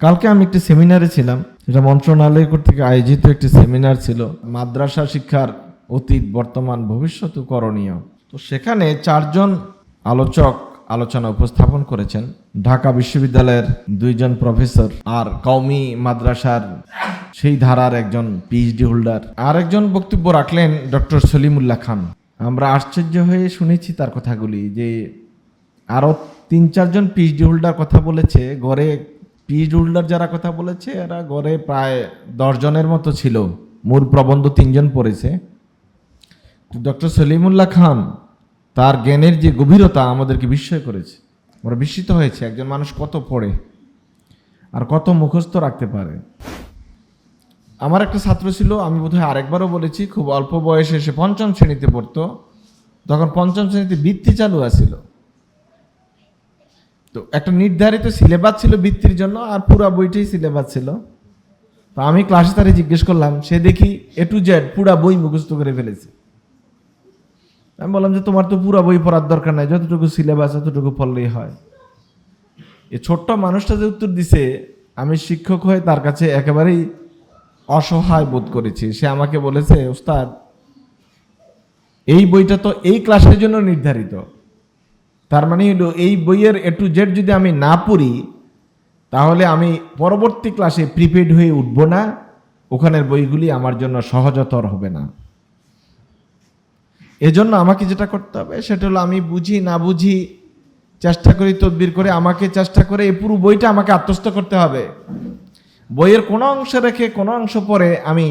কালকে আমি একটি সেমিনারে ছিলাম সেটা মন্ত্রণালয় কর্তৃক আয়োজিত একটি সেমিনার ছিল, মাদ্রাসা শিক্ষার অতীত, বর্তমান, ভবিষ্যৎ করণীয়। তো সেখানে চারজন আলোচক আলোচনা উপস্থাপন করেছেন। ঢাকা বিশ্ববিদ্যালয়ের দুইজন প্রফেসর আর কওমি মাদ্রাসার সেই ধারার একজন পিএইচডি হোল্ডার আর একজন বক্তব্য রাখলেন ডক্টর সলিমুল্লাহ খান। আমরা আশ্চর্য হয়ে শুনেছি তার কথাগুলি, যে আরও তিন চারজন পিএইচডি হোল্ডার কথা বলেছে, গড়ে পিএইচডি হোল্ডার যারা কথা বলেছে, এরা গড়ে প্রায় দশজনের মতো ছিল। মূল প্রবন্ধ তিনজন পড়েছে। ডক্টর সলিমুল্লাহ খান তার জ্ঞানের যে গভীরতা আমাদেরকে বিস্ময় করেছে। আমরা বিস্মিত হয়েছে, একজন মানুষ কত পড়ে আর কত মুখস্থ রাখতে পারে। আমার একটা ছাত্র ছিল, আমি বোধহয় আরেকবারও বলেছি, খুব অল্প বয়সে এসে পঞ্চম শ্রেণীতে পড়তো। তখন পঞ্চম শ্রেণীতে বৃত্তি চালু আছিল। তো একটা নির্ধারিত সিলেবাস ছিল বৃত্তির জন্য আর পুরা বইটাই সিলেবাস ছিল। তো আমি ক্লাসে তারে জিজ্ঞেস করলাম, সে দেখি এ টু জেড পুরা বই মুখস্থ করে ফেলেছে। আমি বললাম যে, তোমার তো পুরা বই পড়ার দরকার নাই, যতটুকু সিলেবাস, ততটুকু পড়লেই হয়। এই ছোট্ট মানুষটা যে উত্তর দিছে, আমি শিক্ষক হয়ে তার কাছে একেবারেই অসহায় বোধ করেছি। সে আমাকে বলেছে, ওস্তাদ, এই বইটা তো এই ক্লাসের জন্য নির্ধারিত। তার মানে হলো এই বইয়ের এ টু জেড যদি আমি না পড়ি, তাহলে আমি পরবর্তী ক্লাসে প্রিপেড হয়ে উঠবো না, ওখানের বইগুলি আমার জন্য সহজতর হবে না। এজন্য আমাকে যেটা করতে হবে, সেটা হলো আমি বুঝি না বুঝি চেষ্টা করি তদবির করে, আমাকে চেষ্টা করে এই পুরো বইটা আমাকে আত্মস্থ করতে হবে। বইয়ের কোনো অংশ রেখে কোনো অংশ পরে আমি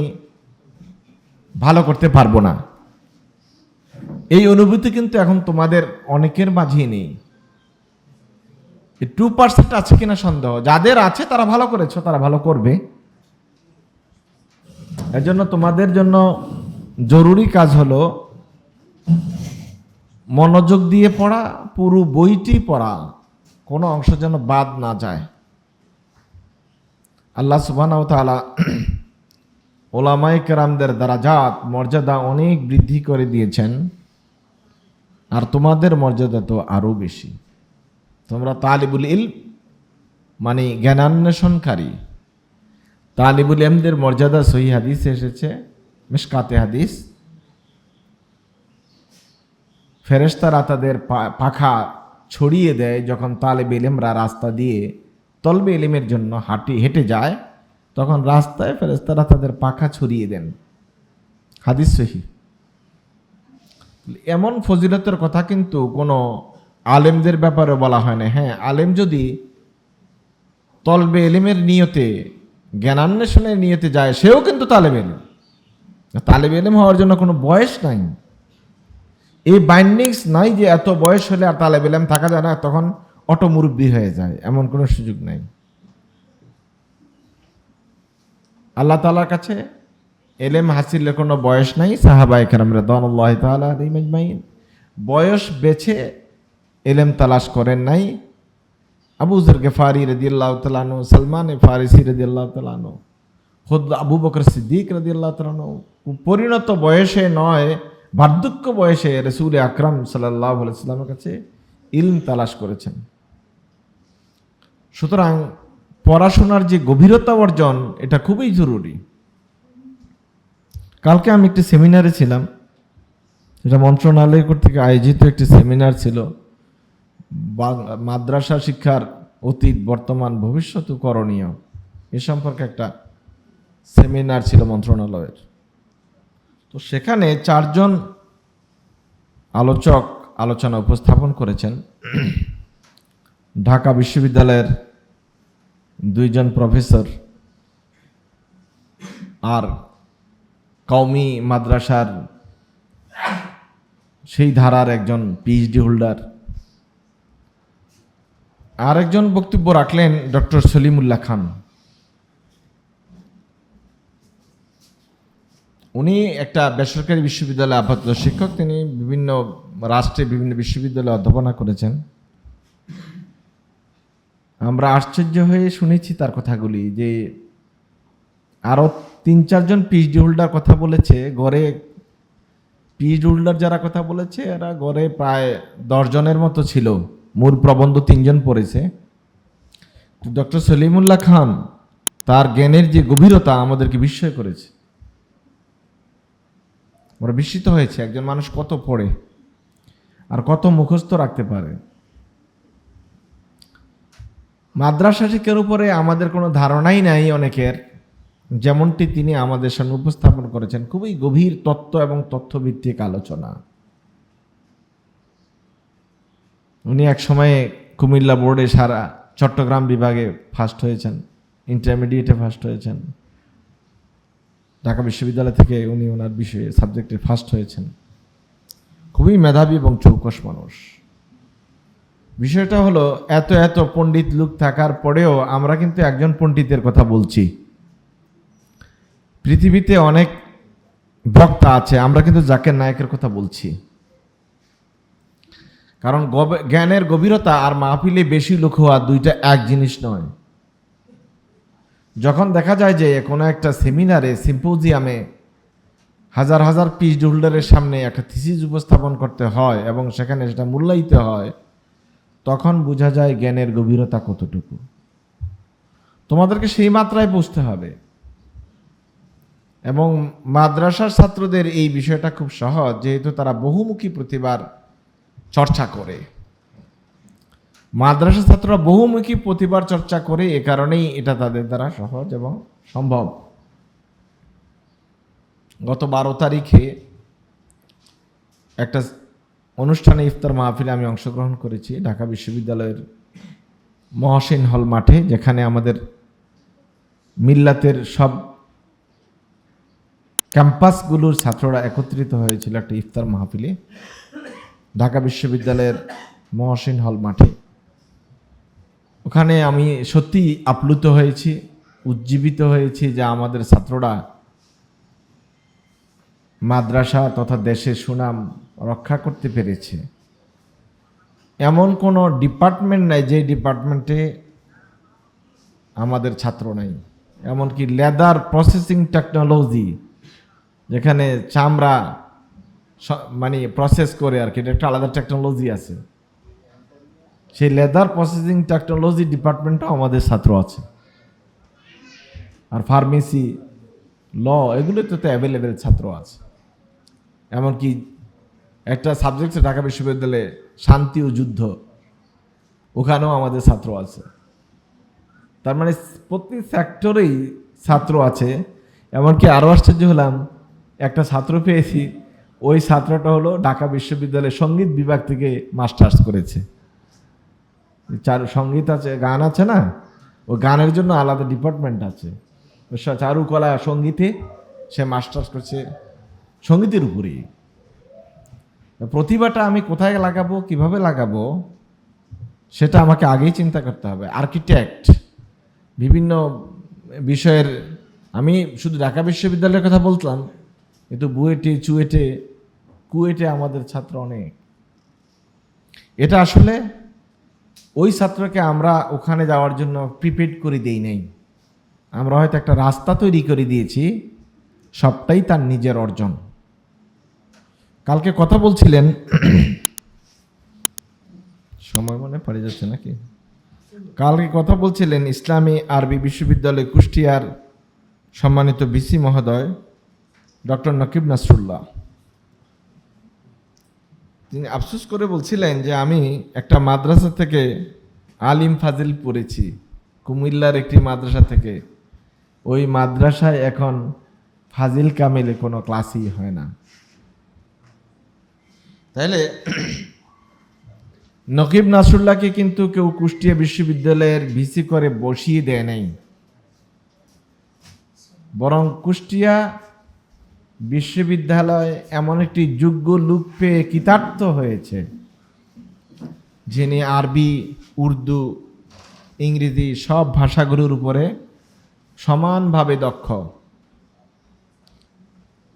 ভালো করতে পারব না। এই অনুভূতি কিন্তু এখন তোমাদের অনেকের মাঝেই নেই। টু পার্সেন্ট আছে কিনা সন্দেহ। যাদের আছে, তারা ভালো করেছ, তারা ভালো করবে। এর জন্য তোমাদের জন্য জরুরি কাজ হলো মনোযোগ দিয়ে পড়া, পুরো বইটি পড়া। কোনো অংশ যেন বাদ না যায়। আল্লাহ সুবাহ তালা ওলামাই কেরামদের দ্বারাজাত মর্যাদা অনেক বৃদ্ধি করে দিয়েছেন। আর তোমাদের মর্যাদা তো আরও বেশি। তোমরা তালিবুল ইল মানে জ্ঞানান্বেষণকারী। তালিবুল এমদের মর্যাদা সহি হাদিস এসেছে, মিসকাতে হাদিস। ফেরেশতারা তাদের পাখা ছড়িয়ে দেয় যখন তালেব ইলেমরা রাস্তা দিয়ে তলবে ইলিমের জন্য হাঁটি, হেঁটে যায়। তখন রাস্তায় ফেরেশতারা তাদের পাখা ছড়িয়ে দেন। হাদিস সহি। এমন ফজিলতের কথা কিন্তু কোনো আলেমদের ব্যাপারে বলা হয় না। হ্যাঁ আলেম যদি তলবে এলিমের নিয়তে, জ্ঞানান্বেষণের নিয়তে যায়, সেও কিন্তু তালেব এলিম। তালেব এলিম হওয়ার জন্য কোনো বয়স নাই। এই বাইন্ডিংস নাই যে এত বয়স হলে আর তালেব এলিম থাকা যায় না, তখন অটো মুরব্বী হয়ে যায়, এমন কোনো সুযোগ নাই। আল্লাহ তালার কাছে এলেম হাসিলের কোনো বয়স নাই সাহাবাই কারাম রেদানুল্লাহ তাআলা আলাইহিম আজমাইন। বয়স বেছে এলেম তালাশ করেন নাই। আবু জর গেফারি রদিয়াল্লাহ তালানো সলমান ফারিসি রদিয়াল্লাহ তালানো খুদ আবু বকর সিদ্দিক রদিয়াল্লাহ তালানো পরিণত বয়সে নয়, বার্ধক্য বয়সে রসুল আকরাম সাল্লাহ সাল্লামের কাছে ইলম তালাশ করেছেন। সুতরাং পড়াশোনার যে গভীরতা অর্জন, এটা খুবই জরুরি। কালকে আমি একটি সেমিনারে ছিলাম এটা মন্ত্রণালয় কর্তৃক আয়োজিত একটি সেমিনার ছিল মাদ্রাসা শিক্ষার অতীত, বর্তমান, ভবিষ্যৎ করণীয় এ সম্পর্কে একটা সেমিনার ছিল মন্ত্রণালয়ের। তো সেখানে চারজন আলোচক আলোচনা উপস্থাপন করেছেন। ঢাকা বিশ্ববিদ্যালয়ের দুইজন প্রফেসর আর কওমি মাদ্রাসার সেই ধারার একজন পিএইচডি হোল্ডার আরেকজন বক্তব্য রাখলেন ডক্টর সলিমুল্লাহ খান। উনি একটা বেসরকারি বিশ্ববিদ্যালয়ে আপাতত শিক্ষক, তিনি বিভিন্ন রাষ্ট্রে বিভিন্ন বিশ্ববিদ্যালয়ে অধ্যাপনা করেছেন। আমরা আশ্চর্য হয়ে শুনেছি তার কথাগুলি যে আরও তিন, চারজন পিএইচডি হোল্ডার কথা বলেছে গড়ে পিএইচডি হোল্ডার যারা কথা বলেছে, এরা গড়ে প্রায় দশজনের মতো ছিল। মূল প্রবন্ধ তিনজন পড়েছে। ডক্টর সলিমুল্লাহ খান, তার জ্ঞানের যে গভীরতা আমাদেরকে বিস্ময় করেছে। আমরা বিস্মিত হয়েছে, একজন মানুষ কত পড়ে আর কত মুখস্থ রাখতে পারে। মাদ্রাসা শিক্ষার উপরে আমাদের কোনো ধারণাই নাই অনেকের। যেমনটি তিনি আমাদের সামনে উপস্থাপন করেছেন, খুবই গভীর তত্ত্ব এবং তথ্যভিত্তিক আলোচনা। উনি এক সময়ে কুমিল্লা বোর্ডে সারা চট্টগ্রাম বিভাগে ফার্স্ট হয়েছেন ইন্টারমিডিয়েটে ফার্স্ট হয়েছেন। ঢাকা বিশ্ববিদ্যালয় থেকে উনি ওনার বিষয়ে সাবজেক্টে ফার্স্ট হয়েছেন। খুবই মেধাবী এবং চৌকস মানুষ। বিষয়টা হলো, এত এত পণ্ডিত লোক থাকার পরেও আমরা কিন্তু একজন পণ্ডিতের কথা বলছি। পৃথিবীতে অনেক বক্তা আছে, আমরা কিন্তু জাকের নায়কের কথা বলছি। কারণ জ্ঞানের গভীরতা আর মাহফিলে বেশি লোক হওয়া দুইটা এক জিনিস নয়। যখন দেখা যায় যে কোনো একটা সেমিনারে, সিম্পোজিয়ামে হাজার হাজার পিচ হোল্ডারের সামনে একটা থিসিস উপস্থাপন করতে হয় এবং সেখানে সেটা মূল্যায়িত হয়, তখন বোঝা যায় জ্ঞানের গভীরতা কতটুকু। তোমাদেরকে সেই মাত্রায় বুঝতে হবে। এবং মাদ্রাসার ছাত্রদের এই বিষয়টা খুব সহজ, যেহেতু তারা বহুমুখী প্রতিভার চর্চা করে। মাদ্রাসা ছাত্ররা বহুমুখী প্রতিভার চর্চা করে, এ কারণেই এটা তাদের দ্বারা সহজ এবং সম্ভব। গত বারো তারিখে একটা অনুষ্ঠানে ইফতার মাহফিলে আমি অংশগ্রহণ করেছি ঢাকা বিশ্ববিদ্যালয়ের মহসিন হল মাঠে, যেখানে আমাদের মিল্লাতের সব ক্যাম্পাসগুলোর ছাত্ররা একত্রিত হয়েছিল একটা ইফতার মাহফিলে। ঢাকা বিশ্ববিদ্যালয়ের মহসিন হল মাঠে। ওখানে আমি সত্যি আপ্লুত হয়েছি, উজ্জীবিত হয়েছি যে আমাদের ছাত্ররা মাদ্রাসা তথা দেশের সুনাম রক্ষা করতে পেরেছে। এমন কোনো ডিপার্টমেন্ট নাই যে ডিপার্টমেন্টে আমাদের ছাত্র নাই। এমনকি লেদার প্রসেসিং টেকনোলজি যেখানে চামড়া মানে প্রসেস করে আর কি, এটা একটা আলাদা টেকনোলজি আছে। সেই লেদার প্রসেসিং টেকনোলজি ডিপার্টমেন্টও আমাদের ছাত্র আছে। আর ফার্মেসি ল এগুলোতে তো অ্যাভেলেবেল ছাত্র আছে। এমনকি একটা সাবজেক্ট ঢাকা বিশ্ববিদ্যালয়ে, শান্তি ও যুদ্ধ। ওখানেও আমাদের ছাত্র আছে। তার মানে প্রতি সেক্টরেই ছাত্র আছে। এমনকি আরও আশ্চর্য হলাম একটা ছাত্র পেয়েছি, ওই ছাত্রটা হলো ঢাকা বিশ্ববিদ্যালয়ের সংগীত বিভাগ থেকে মাস্টার্স করেছে। চারু, সংগীত আছে, গান আছে না? ও গানের জন্য আলাদা ডিপার্টমেন্ট আছে। চারুকলা, সঙ্গীতে সে মাস্টার্স করছে সঙ্গীতের উপরেই প্রতিভাটা আমি কোথায় লাগাবো, কীভাবে লাগাবো, সেটা আমাকে আগেই চিন্তা করতে হবে। আর্কিটেক্ট, বিভিন্ন বিষয়ের, আমি শুধু ঢাকা বিশ্ববিদ্যালয়ের কথা বলতাম কিন্তু বুয়েটে, চুয়েটে, কুয়েটে আমাদের ছাত্র অনেক। এটা আসলে ওই ছাত্রকে আমরা ওখানে যাওয়ার জন্য প্রিপেড করে দেই নাই। আমরা হয়তো একটা রাস্তা তৈরি করে দিয়েছি, সবটাই তার নিজের অর্জন। কালকে কথা বলছিলেন, সময় মনে পড়ে যাচ্ছে নাকি? কালকে কথা বলছিলেন ইসলামী আরবি বিশ্ববিদ্যালয় কুষ্টিয়ার সম্মানিত বিসি মহোদয় ডক্টর নকিব নাসরুল্লাহ তিনি আফসোস করে বলছিলেন যে আমি একটা মাদ্রাসা থেকে আলিম ফাজিল পড়েছি, কুমিল্লার একটি মাদ্রাসা থেকে। ওই মাদ্রাসায় এখন ফাজিল কামিলে কোনো ক্লাসই হয় না। তাইলে নকিব নাসরুল্লাহকে কিন্তু কেউ কুষ্টিয়া বিশ্ববিদ্যালয়ের ভিসি করে বসিয়ে দেয় নাই। বরং কুষ্টিয়া বিশ্ববিদ্যালয় এমন একটি যোগ্য লোক পেয়ে কৃতার্থ হয়েছে, যিনি আরবি, উর্দু, ইংরেজি সব ভাষাগুলোর উপরে সমানভাবে দক্ষ।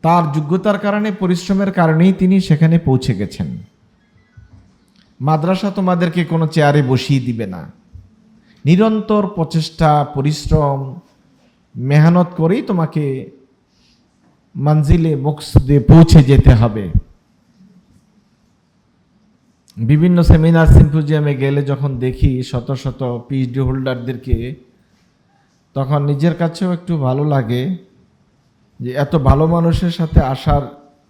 তার যোগ্যতার কারণে, পরিশ্রমের কারণেই তিনি সেখানে পৌঁছে গেছেন। মাদ্রাসা তোমাদেরকে কোনো চেয়ারে বসিয়ে দিবে না। নিরন্তর প্রচেষ্টা, পরিশ্রম, মেহনত করেই তোমাকে মঞ্জিলে মুকসুদে পৌঁছে যেতে হবে। বিভিন্ন সেমিনার সিম্পোজিয়ামে গেলে যখন দেখি শত শত পিএইচডি হোল্ডারদেরকে তখন নিজের কাছেও একটু ভালো লাগে যে এত ভালো মানুষের সাথে আসার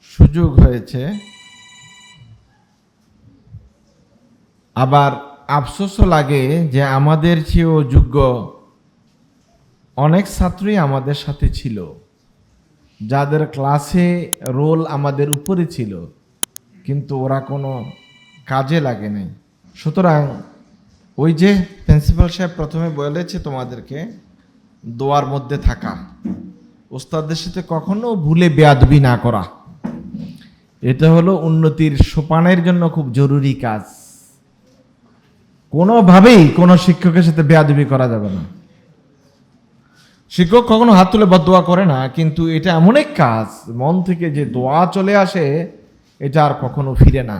সুযোগ হয়েছে। আবার আফসোসও লাগে যে আমাদের চেয়েও যোগ্য অনেক ছাত্রই আমাদের সাথে ছিল। যাদের ক্লাসে রোল আমাদের উপরে ছিল, কিন্তু ওরা কোনো কাজে লাগে নাই। সুতরাং ওই যে প্রিন্সিপাল সাহেব প্রথমে বলেছে তোমাদেরকে, দোয়ার মধ্যে থাকা। ওস্তাদের সাথে কখনো ভুলে বেয়াদবি না করা। এটা হলো উন্নতির সোপানের জন্য খুব জরুরি কাজ। কোনোভাবেই কোনো শিক্ষকের সাথে বেয়াদবি করা যাবে না। শিক্ষক কখনো হাত তুলে বদোয়া করে না, কিন্তু এটা এমন এক কাজ, মন থেকে যে দোয়া চলে আসে, এটা আর কখনো ফিরে না।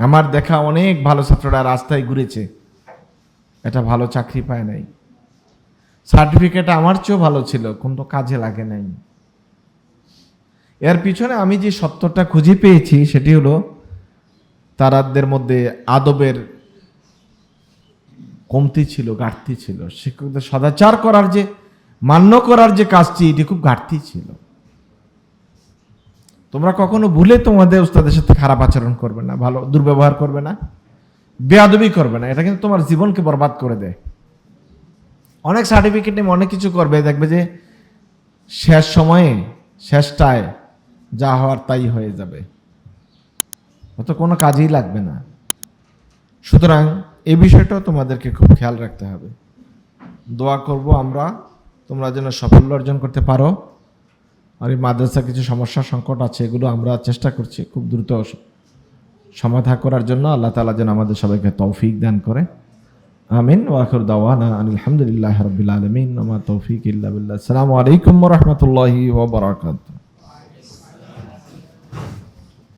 আমার দেখা অনেক ভালো ছাত্ররা রাস্তায় ঘুরেছে, এটা ভালো চাকরি পায় নাই। সার্টিফিকেট আমার চেয়েও ভালো ছিল, কিন্তু কাজে লাগে নাই। এর পিছনে আমি যে সত্যটা খুঁজে পেয়েছি, সেটি হলো তারাদের মধ্যে আদবের কমতি ছিল, ঘাটতি ছিল। শিক্ষকদের সদাচার করার যে মান্য করার যে কাজটি, এটি খুব ঘাটতি ছিল। তোমরা কখনো ভুলে তোমাদের উস্তাদের সাথে খারাপ আচরণ করবে না, ভালো দুর্ব্যবহার করবে না, বেয়াদবি করবে না, এটা কিন্তু তোমার জীবনকে বরবাদ করে দেয়। অনেক সার্টিফিকেট নিয়ে অনেক কিছু করবে, দেখবে যে শেষ সময়ে, শেষটায় যা হওয়ার তাই হয়ে যাবে। অত কোনো কাজেই লাগবে না। সুতরাং এই বিষয়টাও তোমাদেরকে খুব খেয়াল রাখতে হবে। দোয়া করব আমরা তোমরা যেন সাফল্য অর্জন করতে পারো। আর এই মাদ্রাসা কিছু সমস্যা, সংকট আছে, এগুলো আমরা চেষ্টা করছি খুব দ্রুত সমাধা করার জন্য। আল্লাহ তালা যেন আমাদের সবাইকে তৌফিক দান করে। আমিন। ওয়াখর দাওয়ানা আলহামদুলিল্লাহ রবিল আলমিন। তৌফিক আসসালামু আলাইকুম রহমতুল্লাহি ওবরাকাতুহ